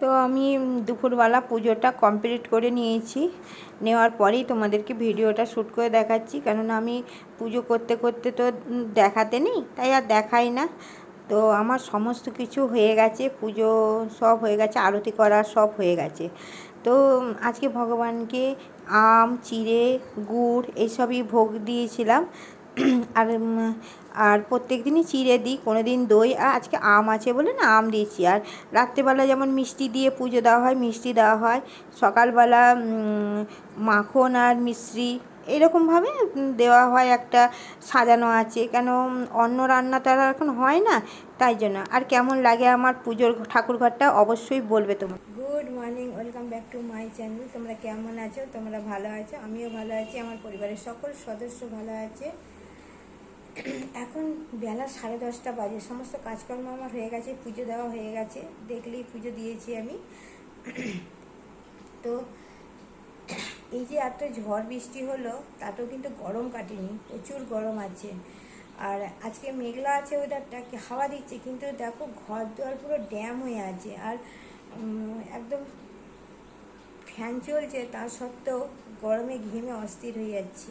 তো আমি দুপুরবেলা পুজোটা কমপ্লিট করে নিয়েছি। নেওয়ার পরেই তোমাদেরকে ভিডিওটা শ্যুট করে দেখাচ্ছি। কেননা আমি পুজো করতে করতে তো দেখাতে নেই, তাই আর দেখাই না। তো আমার সমস্ত কিছু হয়ে গেছে, পুজো সব হয়ে গেছে, আরতি করা সব হয়ে গেছে। তো আজকে ভগবানকে আম, চিড়ে, গুড়, এইসবই ভোগ দিয়েছিলাম। আর আর প্রত্যেক দিনই চিড়ে দিই কোনো দিন দই, আর আজকে আম আছে বলে না আম দিয়েছি। আর রাত্রেবেলা যেমন মিষ্টি দিয়ে পুজো দেওয়া হয়, মিষ্টি দেওয়া হয়, সকালবেলা মাখন আর মিশ্রি এরকমভাবে দেওয়া হয় একটা, সাজানো আছে। কেন অন্য রান্না তো আর এখন হয় না, তাই জন্য। আর কেমন লাগে আমার পুজোর ঠাকুর ঘরটা অবশ্যই বলবে তোমার good morning welcome back to my channel তোমরা কেমন আছো? তোমরা ভালো আছো? আমিও ভালো আছি। আমার পরিবারের সকল সদস্য ভালো আছে। এখন বেলা সাড়ে দশটা বাজে, সমস্ত কাজকর্ম আমার হয়ে গেছে, পুজো দেওয়া হয়ে গেছে, দেখলেই পুজো দিয়েছি আমি। তো এই যে এত ঝড় বৃষ্টি হলো, তাতেও কিন্তু গরম কাটেনি, প্রচুর গরম আছে। আর আজকে মেঘলা আছে ওয়েদারটা হাওয়া দিচ্ছে, কিন্তু দেখো ঘর দুয়ার পুরো ড্যাম হয়ে আছে। আর একদম ফ্যান চলছে তা সত্ত্বেও গরমে ঘেমে অস্থির হয়ে যাচ্ছি।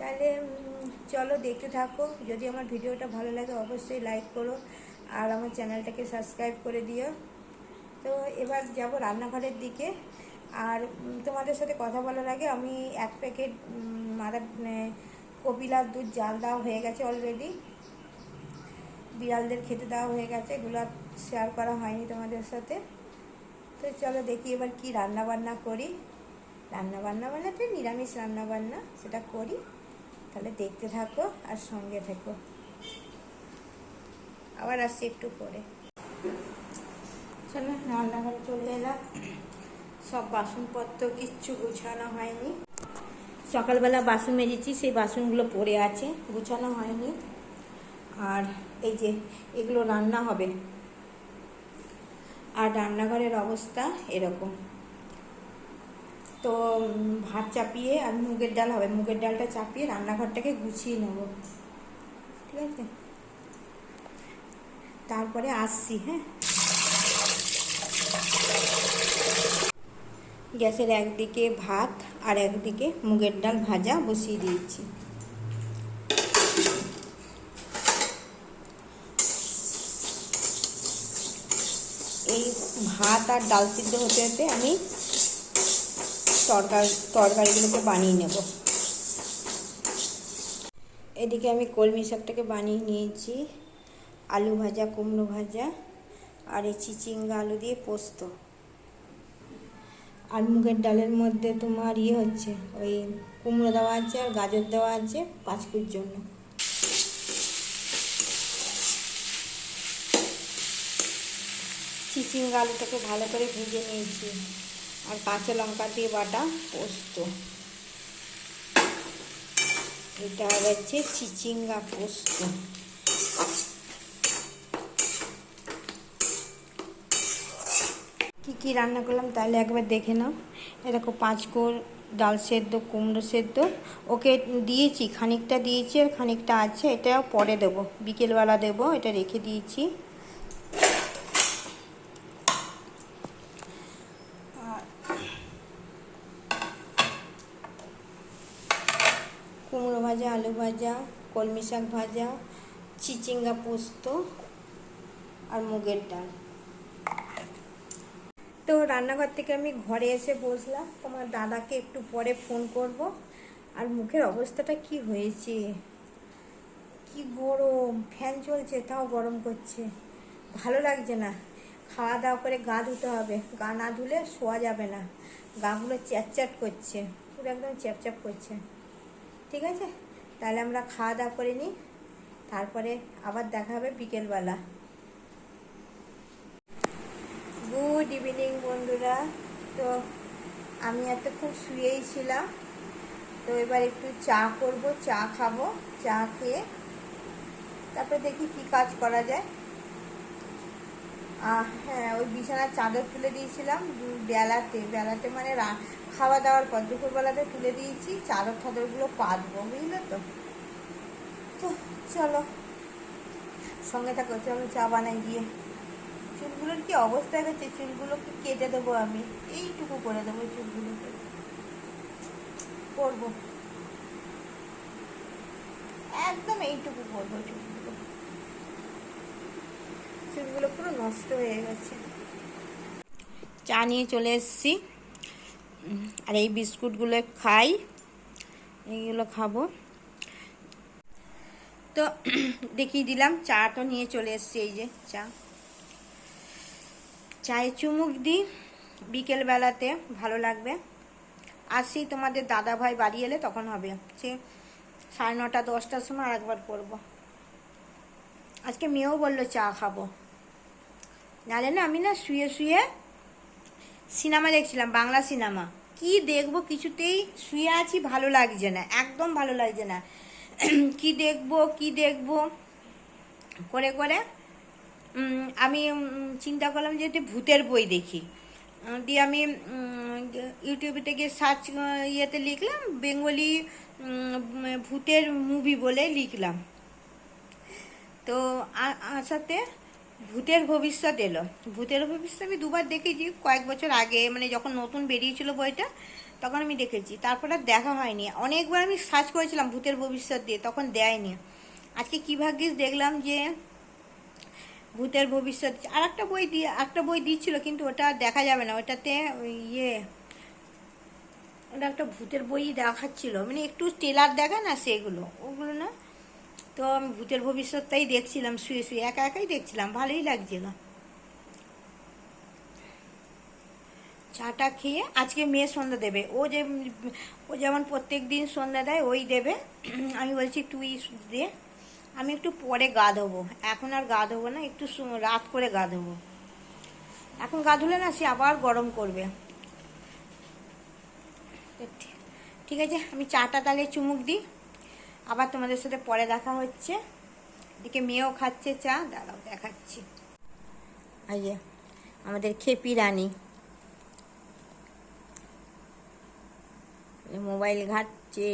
তাহলে চলো দেখতে থাকো। যদি আমার ভিডিওটা ভালো লাগে, অবশ্যই লাইক করো। আর আমার চ্যানেলটাকে সাবস্ক্রাইব করে দিও। তো এবার যাব রান্নাঘরের দিকে। আর তোমাদের সাথে কথা বলার আগে আমি এক প্যাকেট মাদার কপিলার দুধ, জাল দেওয়া হয়ে গেছে অলরেডি বিড়ালদের খেতে দেওয়া হয়ে গেছে। এগুলো শেয়ার করা হয়নি তোমাদের সাথে। তো চলো দেখি এবার কি রান্না বান্না করি। রান্না বান্না মানে তো নিরামিষ রান্না বান্না সেটা করি। তাহলে দেখতে থাকো আর সঙ্গে থেকো। আবার আসছি একটু পরে। চলো, রান্নাঘরে চলে এলাম। সব বাসনপত্র কিচ্ছু গুছানো হয়নি। সকালবেলা বাসন মেজেছি, সেই বাসনগুলো পড়ে আছে, গুছানো হয়নি। আর এই যে, এগুলো রান্না হবে। আর রান্নাঘরের অবস্থা এরকম। তো ভাত চাপিয়ে আর মুগের ডাল হবে। মুগের ডালটা চাপিয়ে রান্নাঘরটাকে গুছিয়ে নেব। ঠিক আছে? তারপরে আসছি হ্যাঁ? গ্যাসের একদিকে ভাত আর একদিকে মুগের ডাল ভাজা বসিয়ে দিয়েছি। এই ভাত আর ডাল সিদ্ধ হতে হতে আমি তরকারি, তরকারিগুলোকে বানিয়ে নেব। এদিকে আমি কলমি শাকটাকে বানিয়ে নিয়েছি। আলু ভাজা, কুমড়ো ভাজা আর এই চিচিঙ্গা আলু দিয়ে পোস্ত। আর মুগের ডালের মধ্যে তোমার ইয়ে হচ্ছে, ওই কুমড়ো দেওয়া আছে আর গাজর দেওয়া আছে পাঁচকুর জন্য। চিচিঙ্গা আলুটাকে ভালো করে ভেজে নিয়েছি। আর কাঁচা লঙ্কা দিয়ে বাটা পোস্ত। এটা হচ্ছে চিচিঙ্গা পোস্ত। কি কি রান্না করলাম তাহলে একবার দেখে নাও। এরকম পাঁচকোর ডাল সেদ্ধ, কুমড়ো সেদ্ধ। ওকে দিয়েছি, খানিকটা দিয়েছি আর খানিকটা আছে এটা পরে দেবো। বিকেলবেলা দেবো, এটা রেখে দিয়েছি কুমড়ো ভাজা, আলু ভাজা, কলমি শাক ভাজা, চিচিঙ্গা পোস্ত আর মুগের ডাল। তো রান্নাঘর থেকে আমি ঘরে এসে বসলাম। তোমার দাদাকে একটু পরে ফোন করব। আর মুখের অবস্থাটা কি হয়েছে? কি গরম? ফ্যান চলছে, তাও গরম করছে। ভালো লাগছে না। খাওয়া দাওয়া করে গা ধুতে হবে। গা না ধুলে শোয়া যাবে না। গাগুলো চ্যাট করছে। পুরো একদম চ্যাপচ্যাপ করছে। ঠিক আছে? তাহলে আমরা খাওয়া দাওয়া করে নিই। তারপরে আবার দেখা হবে বিকেলবেলা। গুড ইভিনিং বন্ধুরা। তো আমি এতক্ষণ শুয়েই ছিলাম। তো এবার একটু চা করব, চা খাব, চা খেয়ে তারপরে দেখি কি কাজ করা যায়। হ্যাঁ ওই বিছানার চাদর তুলে দিয়েছিলাম, বেলাতে। বেলাতে মানে খাওয়া দাওয়ার পর, দুপুরবেলাতে তুলে দিয়েছি, চাদর ঠাদরগুলো পাতবো, বুঝলে তো? তো, চলো। সঙ্গে থাকো, চলো চা বানাই গিয়ে। চুলগুলোর কি অবস্থা হয়েছে? চুলগুলোকে কেটে দেবো আমি। এইটুকু করে দেবো চুলগুলোকে। করব। একদম এইটুকু করব চুলগুলো। চুলগুলো নষ্ট হয়ে গেছে। চা নিয়ে চলে এসেছি। আর এই বিস্কুটগুলো খাই। এইগুলো খাব। তো দেখিয়ে দিলাম, চা তো নিয়ে চলে এসেছি, এই যে চা। চায়ে চুমুক দিই বিকেল বেলাতে ভালো লাগবে। আসি তোমাদের দাদা ভাই বাড়ি এলে তখন হবে। সে সাড়ে নটা দশটার সময় আর একবার করব। আজকে মেয়েও বলল চা খাব। জানে না আমি না শুয়ে শুয়ে সিনেমা দেখছিলাম, বাংলা সিনেমা। কি দেখব কিছুতেই শুয়ে আছি, ভালো লাগছে না, একদম ভালো লাগছে না। কি দেখব, কি দেখব? করে করে আমি চিন্তা করলাম যে একটু ভূতের বই দেখি। দিয়ে আমি ইউটিউবে থেকে সার্চ ইয়েতে লিখলাম, বেঙ্গলি ভূতের মুভি বলে লিখলাম। তো আসাতে ভূতের ভবিষ্যৎ এলো। ভূতের ভবিষ্যৎ আমি দুবার দেখেছি, কয়েক বছর আগে মানে যখন নতুন বেরিয়েছিল বইটা, তখন আমি দেখেছি। তারপর আর দেখা হয়নি। অনেকবার আমি সার্চ করেছিলাম ভূতের ভবিষ্যৎ দিয়ে, তখন দেয়নি। আজকে কী ভাগ্যিস দেখলাম যে, ভূতের ভবিষ্যৎ, আর একটা বই দিয়ে একটা বই দিচ্ছিল, কিন্তু ওটা দেখা যাবে না। ওটাতে ইয়ে ওটা একটা ভূতের বই দেখাচ্ছিল। মানে একটু টেলার দেখা না সেগুলো? ওগুলো না? তো আমি ভূতের ভবিষ্যৎটাই দেখছিলাম, শুয়ে শুয়ে একা একাই দেখছিলাম, ভালোই লাগছিল। চাটা খেয়ে আজকে মেয়ে সন্ধ্যা দেবে। ও যে, ও যেমন প্রত্যেক দিন সন্ধ্যা দেয়, ওই দেবে। আমি বলছি, তুই দে। আমি একটু পরে গা ধোবো এখন আর গা ধোবো না, একটু রাত করে গা ধোবো এখন গা ধুলে না, সে আবার গরম করবে। ঠিক আছে, আমি চাটা তাহলে চুমুক দিই। আবার তোমাদের সাথে পরে দেখা হচ্ছে। এদিকে মেয়েও খাচ্ছে চা, দাঁড়াও দেখাচ্ছি। এই আমাদের খেপি রানী। মোবাইল ঘাটছে।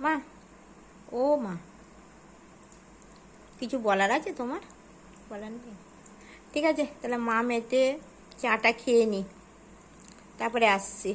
মা, ও মা। কিছু বলার আছে তোমার? বলার নেই। ঠিক আছে, তাহলে মা মেতে চাটা খেয়ে নি। তারপরে আসছি।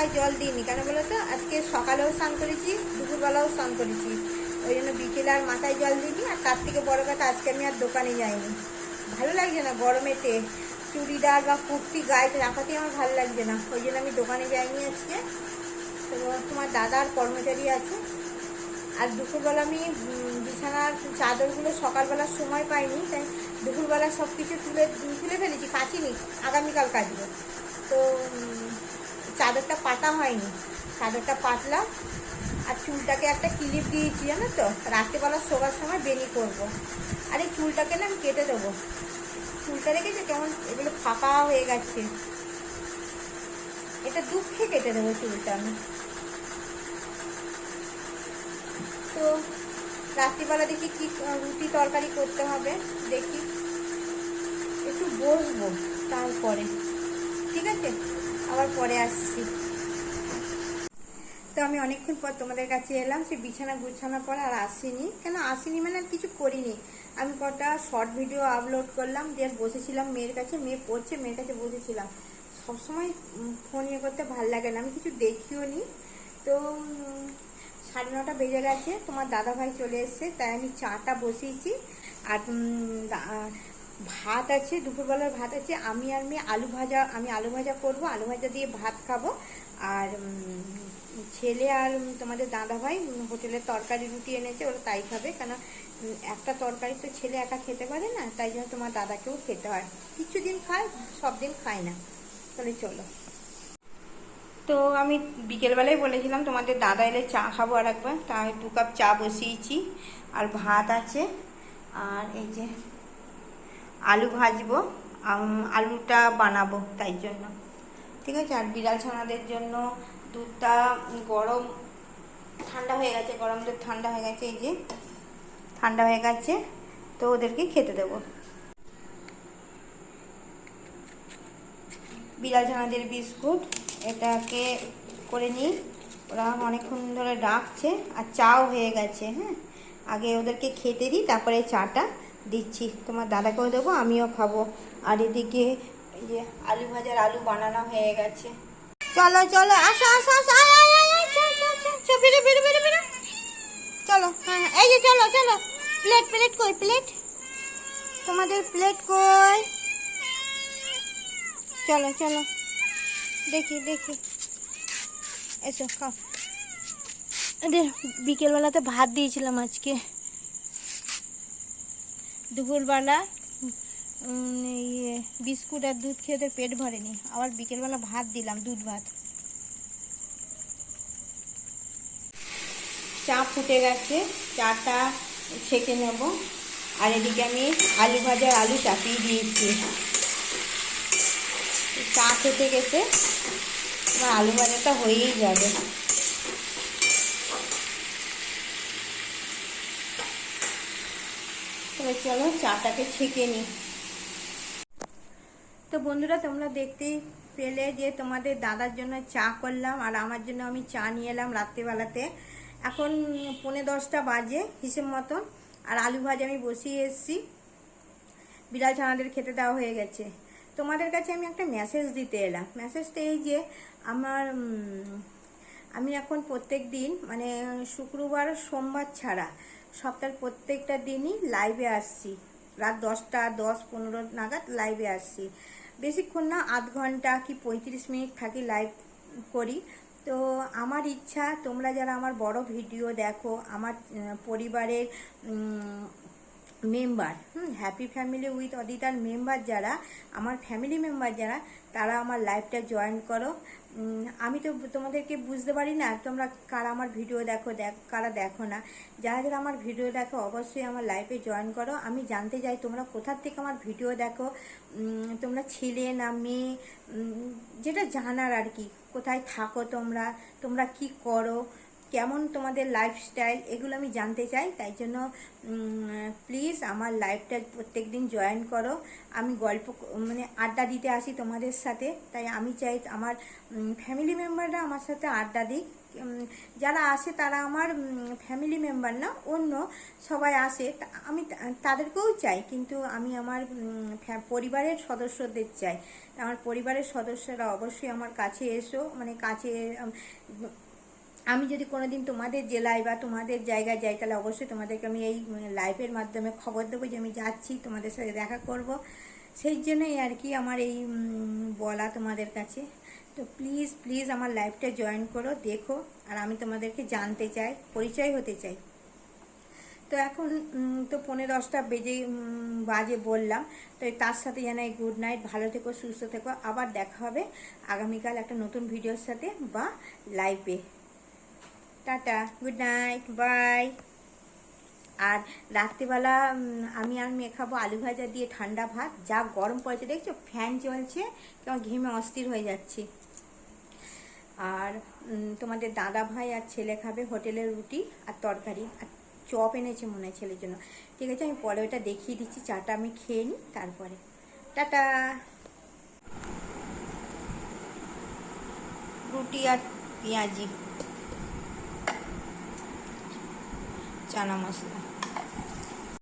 মাথায় জল দিইনি। কেন বলো তো আজকে সকালেও স্নান করেছি, দুপুরবেলাও স্নান করেছি। ওই জন্য বিকেলে আর মাথায় জল দিইনি, আর তার থেকে বড় কথা আজকে আমি আর দোকানে যাইনি। ভালো লাগছে না গরমেতে। চুড়িদার বা কুর্তি, গায়ে রাখাতেই আমার ভালো লাগছে না। ওই জন্য আমি দোকানে যাইনি আজকে। তো তোমার দাদার কর্মচারী আছে। আর দুপুরবেলা আমি বিছানার চাদরগুলো সকালবেলার সময় পাইনি, তাই দুপুরবেলা সব কিছু তুলে তুলে ফেলেছি, কাচিনি, আগামীকাল কাচবো। তো চাদরটা পাতা হয়নি। চাদরটা পাতলাম, আর চুলটাকে একটা ক্লিপ দিয়েছি, জানো তো? রাত্রেবেলা শোবার সময় বেনি করব। আর এই চুলটাকে না আমি কেটে দেবো। চুলটা রেখেছে, কেমন এগুলো ফাঁকা হয়ে গেছে। এটা দুঃখে কেটে দেবো চুলটা আমি। তো রাত্রিবেলা দেখি কি রুটি তরকারি করতে হবে, দেখি। একটু বসবো তারপরে। ঠিক আছে? আবার পরে আসছি। তো আমি অনেকক্ষণ পর তোমাদের কাছে এলাম, সে বিছানা গুছানোর পর আর আসিনি। কেন আসিনি মানে আর কিছু করিনি। আমি কটা শর্ট ভিডিও আপলোড করলাম, দিয়ে বসেছিলাম মেয়ের কাছে, মেয়ে পড়ছে, মেয়ের কাছে বসেছিলাম। সবসময় ফোন ইয়ে করতে ভালো লাগে না, আমি কিছু দেখিও নি। তো সাড়ে নটা বেজে গেছে, তোমার দাদা ভাই চলে এসছে, তাই আমি চাটা বসিয়েছি। আর ভাত আছে, দুপুরবেলার ভাত আছে, আমি আর মেয়ে আলু ভাজা, আমি আলু ভাজা করব, আলু ভাজা দিয়ে ভাত খাব। আর ছেলে আর তোমাদের দাদা ভাই হোটেলের তরকারি রুটি এনেছে, ওরা তাই খাবে। কেন একটা তরকারি তো ছেলে একা খেতে পারে না, তাই জন্য তোমার দাদাকেও খেতে হয়। কিছু দিন খায় সব দিন খায় না। তাহলে চলো। তো আমি বিকেলবেলায় বলেছিলাম, তোমাদের দাদা এলে চা খাব আর একবার। তা আমি দু কাপ চা বসিয়েছি, আর ভাত আছে। আর এই যে আলু ভাজবো আলুটা বানাবো তাই জন্য। ঠিক আছে? আর বিড়াল ছানাদের জন্য দুধটা গরম, ঠান্ডা হয়ে গেছে, গরম দুধ ঠান্ডা হয়ে গেছে, এই যে ঠান্ডা হয়ে গেছে, তো ওদেরকে খেতে দেবো। বিড়াল ছানাদের বিস্কুট, এটাকে করে নিই। ওরা অনেকক্ষণ ধরে ডাকছে, আর চাও হয়ে গেছে হ্যাঁ? আগে ওদেরকে খেতে দিই, তারপরে চাটা। দিচ্ছি। তোমার দাদাকেও দেবো আমিও খাব। আর এদিকে যে আলু ভাজার আলু বানানো হয়ে গেছে। চলো চলো আসো আসো আসো বেরো বেরো বেরো বেরো চলো হ্যাঁ হ্যাঁ, এই যে চলো চলো। প্লেট প্লেট কই প্লেট তোমাদের প্লেট কই? চলো চলো। দেখি দেখি। এসো খাও। বিকেলবেলাতে ভাত দিয়েছিলাম আজকে। দুপুরবেলা ইয়ে বিস্কুট আর দুধ খেয়ে ওদের পেট ভরেনি। আবার বিকেলবেলা ভাত দিলাম, দুধ ভাত। চা ফুটে গেছে, চাটা ছেঁকে নেব। আর এদিকে আমি আলু ভাজার আলু চাপিয়ে দিয়েছি। চা খেতে গেছে আলু ভাজাটা হয়েই যাবে। তবে চলো, চাটাকে ছেঁকে নিই। তো বন্ধুরা, তোমরা দেখতেই পেলে যে তোমাদের দাদার জন্য চা করলাম আর আমার জন্য আমি চা নিয়ে এলাম রাত্রিবেলাতে। এখন পৌনে দশটা বাজে হিসেব মতন, আর আলু ভাজা আমি বসিয়ে এসেছি। বিড়াল ছানাদের খেতে দেওয়া হয়ে গেছে। তোমাদের কাছে আমি একটা মেসেজ দিতে এলাম। মেসেজটা এই যে, আমার আমি এখন প্রত্যেক দিন মানে শুক্রবার, সোমবার ছাড়া সপ্তাহের প্রত্যেকটা দিনই লাইভে আসছি। রাত দশটা, দশ, পনেরো নাগাদ লাইভে আসছি। বেশিক্ষণ না, আধ ঘণ্টা কি পঁয়ত্রিশ মিনিট থাকি লাইভ করি। তো আমার ইচ্ছা, তোমরা যারা আমার বড় ভিডিও দেখো, আমার পরিবারের member hmm happy family with অদিতার মেম্বার যারা, আমার ফ্যামিলি মেম্বার যারা তারা আমার লাইভটা জয়েন করো। আমি তো তোমাদেরকে বুঝতে পারি না, তোমরা কারা আমার ভিডিও দেখো, দেখ, কারা দেখো না। যারা যারা আমার ভিডিও দেখো, অবশ্যই আমার লাইফে জয়েন করো। আমি জানতে চাই তোমরা কোথার থেকে আমার ভিডিও দেখো। তোমরা ছেলে না মেয়ে? যেটা জানার আর কি, কোথায় থাকো তোমরা? তোমরা কি করো? কেমন তোমাদের লাইফস্টাইল এগুলো আমি জানতে চাই, তাই জন্য প্লিজ আমার লাইফটা প্রত্যেক দিন জয়েন করো। আমি গল্প মানে আড্ডা দিতে আসি তোমাদের সাথে, তাই আমি চাই আমার ফ্যামিলি মেম্বাররা আমার সাথে আড্ডা দিক। যারা আসে তারা আমার ফ্যামিলি মেম্বার না, অন্য সবাই আসে আমি তাদেরকেও চাই, কিন্তু আমি আমার পরিবারের সদস্যদের চাই। আমার পরিবারের সদস্যরা অবশ্যই আমার কাছে এসো মানে কাছে আমি যদি কোনোদিন তোমাদের জেলায় বা তোমাদের জায়গায় যাই, তাহলে অবশ্যই তোমাদেরকে আমি এই লাইভের মাধ্যমে খবর দেবো যে আমি যাচ্ছি, তোমাদের সাথে দেখা করব। সেই জন্যই আর কি আমার এই বলা তোমাদের কাছে। তো প্লিজ প্লিজ আমার লাইভটা জয়েন করো, দেখো, আর আমি তোমাদেরকে জানতে চাই, পরিচয় হতে চাই। তো এখন তো পনেরো দশটা বেজে বাজে বললাম। তো তার সাথে জানাই গুড নাইট ভালো থেকো, সুস্থ থেকো। আবার দেখা হবে আগামীকাল একটা নতুন ভিডিওর সাথে বা লাইভে টাটা গুড নাইট বাই আর রাত্রিবেলা আমি আর মেয়ে খাব আলু ভাজা দিয়ে ঠান্ডা ভাত, যা গরম পড়েছে, দেখছ? ফ্যান চলছে কেমন ঘেমে অস্থির হয়ে যাচ্ছি। আর তোমাদের দাদা ভাই আর ছেলে খাবে হোটেলের রুটি আর তরকারি, আর চপ এনেছে মনে হয় ছেলের জন্য। ঠিক আছে, আমি পরে ওটা দেখিয়ে দিচ্ছি, চাটা আমি খেয়ে নিই, তারপরে। টাটা! রুটি আর পেঁয়াজি। 加了么？是